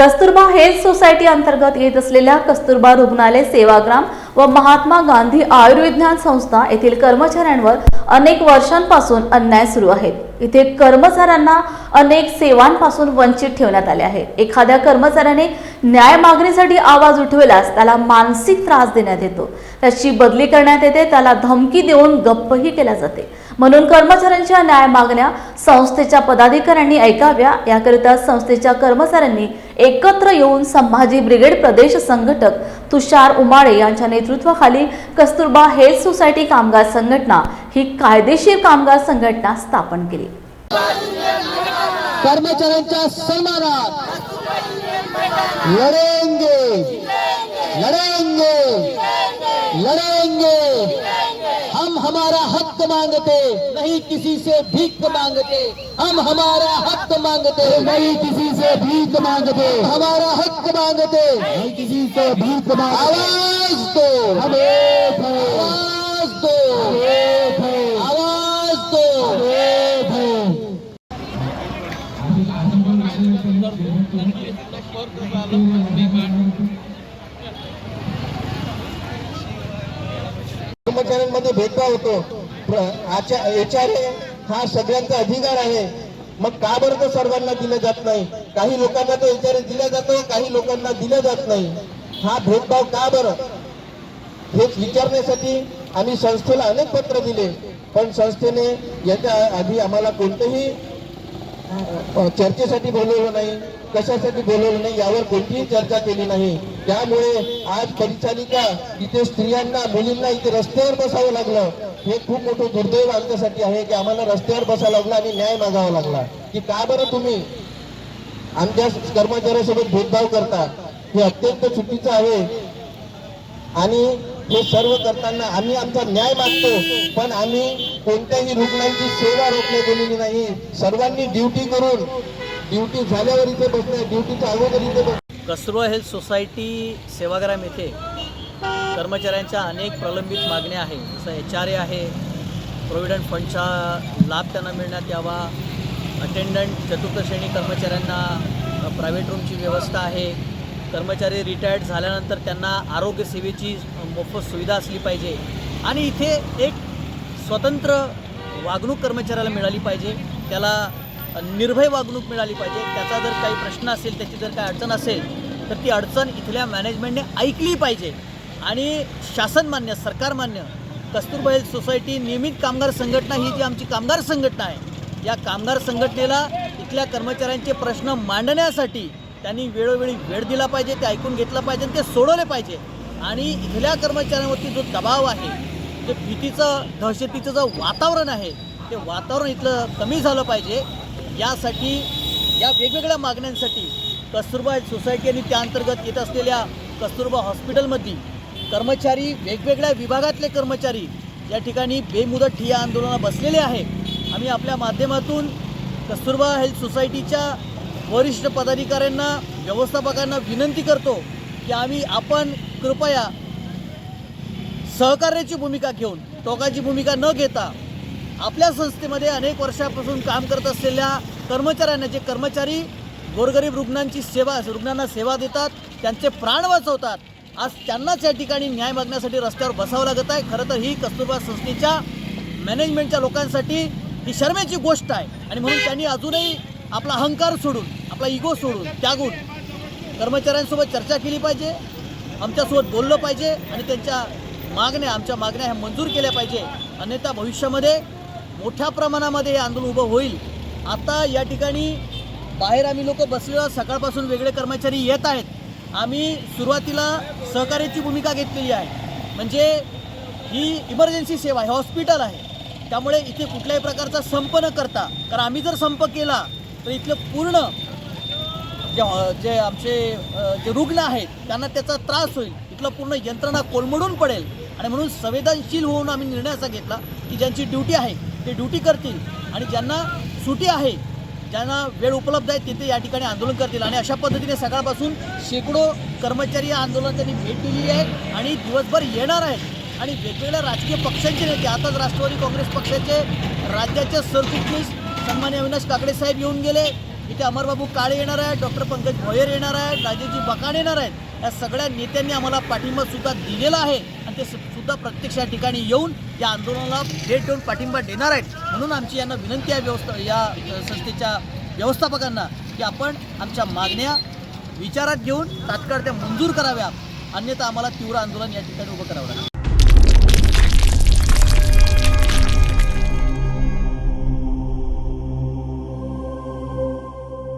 Kasturba health society अंतर्गत येत असलेल्या कस्तुरबा रुग्णालय सेवाग्राम व महात्मा गांधी आयुर्विज्ञान संस्था येथील कर्मचाऱ्यांवर अनेक वर्षांपासून अन्याय सुरू आहेत. इथे कर्मचाऱ्यांना अनेक सेवांपासून वंचित ठेवण्यात आले आहे. एखाद्या कर्मचाऱ्याने न्याय मागणीसाठी आवाज उठवल्यास त्याला मानसिक त्रास देण्यात येतो. त्याची बदली करण्यात येते त्याला धमकी देऊन गप्पही केल्या जाते. म्हणून कर्मचाऱ्यांच्या न्याय मागण्या संस्थेच्या पदाधिकाऱ्यांनी ऐकाव्या. याकरिता संस्थेच्या कर्मचाऱ्यांनी एकत्र येऊन संभाजी ब्रिगेड प्रदेश संघटक तुषार उमाळे यांच्या नेतृत्वाखाली कस्तुरबा हेल्थ सोसायटी कामगार संघटना ही कायदेशीर कामगार संघटना स्थापन केली. कर्मचाऱ्यांच्या सन्मानात लढेंगे. लढेंगे. लढेंगे. हमारा हक मांगते नहीं किसी से भीख मांगते। हम हमारा हक मांगते नहीं किसी से भीख मांगते। हमारा हक मांगते। नहीं किसी से भीख मांगते। आवाज दो। हम आवाज दो। आवाज दो। हम एक हैं कर्मचाऱ्यांमध्ये भेदभाव होतो. एच आर ए हा सगळ्यांचा अधिकार आहे. मग का बरं तर सर्वांना दिलं जात नाही? काही लोकांना तो एच आर ए दिला जातो काही लोकांना दिलं जात नाही. हा भेदभाव का बरं? हेच विचारण्यासाठी आम्ही संस्थेला अनेक पत्र दिले. पण संस्थेने याच्या आधी आम्हाला कोणतेही चर्चेसाठी बोलवलं नाही कशासाठी बोलवलं नाही यावर कोणतीही चर्चा केली नाही. त्यामुळे आज परिचारिका इथे स्त्रियांना मुलींना इथे रस्त्यावर बसावं लागलं. हे खूप मोठं दुर्दैव आमच्यासाठी आहे की आम्हाला रस्त्यावर बसावं लागलं आणि न्याय मागावा लागला. की का बरं तुम्ही आमच्या कर्मचाऱ्यासोबत भेदभाव करता? हे अत्यंत चुकीचं आहे. आणि हे सर्व करताना आम्ही आमचा न्याय मागतो पण आम्ही कोणत्याही रुग्णांची सेवा रोखल्या गेलेली नाही. सर्वांनी ड्युटी करून ड्युटी झाल्यावर इथे बसणे ड्युटीच्या अगोदर इथे बस कसरो हेल्थ सोसायटी सेवाग्राम येथे कर्मचाऱ्यांच्या अनेक प्रलंबित मागण्या आहे जसं एच आर ए आहे प्रोव्हिडंट फंडचा लाभ त्यांना मिळण्यात यावा. अटेंडंट चतुर्थ श्रेणी कर्मचाऱ्यांना प्रायव्हेट रूमची व्यवस्था आहे. कर्मचारी रिटायर्ड झाल्यानंतर त्यांना आरोग्य सेवेची मोफत सुविधा असली पाहिजे. आणि इथे एक स्वतंत्र वागणूक कर्मचाऱ्याला मिळाली पाहिजे. त्याला निर्भय वागणूक मिळाली पाहिजे. त्याचा जर काही प्रश्न असेल त्याची जर काही अडचण असेल तर ती अडचण इथल्या मॅनेजमेंटने ऐकली पाहिजे. आणि शासनमान्य सरकारमान्य कस्तुरबा हेल्थ सोसायटी नियमित कामगार संघटना ही जी आमची कामगार संघटना आहे या कामगार संघटनेला इथल्या कर्मचाऱ्यांचे प्रश्न मांडण्यासाठी त्यांनी वेळोवेळी वेळ दिला पाहिजे ते ऐकून घेतलं पाहिजे ते सोडवले पाहिजे. आणि इथल्या कर्मचाऱ्यांवरती जो दबाव आहे जे भीतीचं दहशतीचं जे वातावरण आहे ते वातावरण इथलं कमी झालं पाहिजे. यासाठी या वेगवेगळ्या मागण्यांसाठी कस्तुरबा सोसायटी आणि त्या अंतर्गत येत असलेल्या कस्तुरबा हॉस्पिटलमध्ये कर्मचारी वेगवेगळ्या विभागातले कर्मचारी या ठिकाणी बेमुदत ठिय्या आंदोलनात बसलेले आहे आम्ही आपल्या माध्यमातून कस्तुरबा हेल्थ सोसायटीच्या वरिष्ठ पदाधिकाऱ्यांना व्यवस्थापकांना विनंती करतो की आम्ही आपण कृपया सहकार्याची भूमिका घेऊन टोकाची भूमिका न घेता आपल्या संस्थेमध्ये अनेक वर्षापासून काम करत असलेल्या कर्मचाऱ्यांना जे कर्मचारी गोरगरीब रुग्णांची सेवा रुग्णांना सेवा देतात त्यांचे प्राण वाचवतात आज त्यांनाच या ठिकाणी न्याय मागण्यासाठी रस्त्यावर बसावं लागत आहे. खरं तर ही कस्तुरबा संस्थेच्या मॅनेजमेंटच्या लोकांसाठी ही शर्मेची गोष्ट आहे. आणि म्हणून त्यांनी अजूनही आपला अहंकार सोडून आपला इगो सोडून त्यागून कर्मचाऱ्यांसोबत चर्चा केली पाहिजे आमच्यासोबत बोललं पाहिजे आणि त्यांच्या मागण्या आमच्या मागण्या ह्या मंजूर केल्या पाहिजे. अन्यथा भविष्यामध्ये मोठ्या प्रमाणामध्ये हे आंदोलन उभं होईल. आता या ठिकाणी बाहेर आम्ही लोक बसलेलो सकाळपासून वेगळे कर्मचारी येत आहेत. आम्ही सुरुवातीला सहकार्याची भूमिका घेतलेली आहे. म्हणजे ही इमर्जन्सी सेवा आहे हॉस्पिटल आहे. त्यामुळे इथे कुठल्याही प्रकारचा संप न करता कारण आम्ही जर संप केला तर इथलं पूर्ण जे जे आमचे जे रुग्ण आहेत त्यांना त्याचा त्रास होईल. इथलं पूर्ण यंत्रणा कोलमडून पडेल. आणि म्हणून संवेदनशील होऊन आम्ही निर्णय असा घेतला की ज्यांची ड्युटी आहे ते ड्युटी करतील. आणि ज्यांना सुटी आहे ज्यांना वेळ उपलब्ध आहे तिथे या ठिकाणी आंदोलन करतील. आणि अशा पद्धतीने सकाळपासून शेकडो कर्मचारी या आंदोलन त्यांनी भेट दिलेली आहे आणि दिवसभर येणार आहेत. आणि वेगवेगळ्या राजकीय पक्षांचे नेते आताच राष्ट्रवादी काँग्रेस पक्षाचे राज्याचे सरचिटणीस सन्मान्य अविनाश काकडे साहेब येऊन गेले. इथे अमरबाबू काळे येणार आहेत डॉक्टर पंकज भोयर येणार आहेत राजेशजी बकाण येणार आहेत. या सगळ्या नेत्यांनी आम्हाला पाठिंबा सुद्धा दिलेला आहे आणि ते सु- सुद्धा प्रत्यक्ष या ठिकाणी येऊन या आंदोलनाला भेट देऊन पाठिंबा देणार आहेत. म्हणून आमची यांना विनंती आहे व्यवस्था या संस्थेच्या व्यवस्थापकांना की आपण आमच्या मागण्या विचारात घेऊन तात्काळ त्या मंजूर कराव्या अन्यथा आम्हाला तीव्र आंदोलन या ठिकाणी उभं करावं लागेल.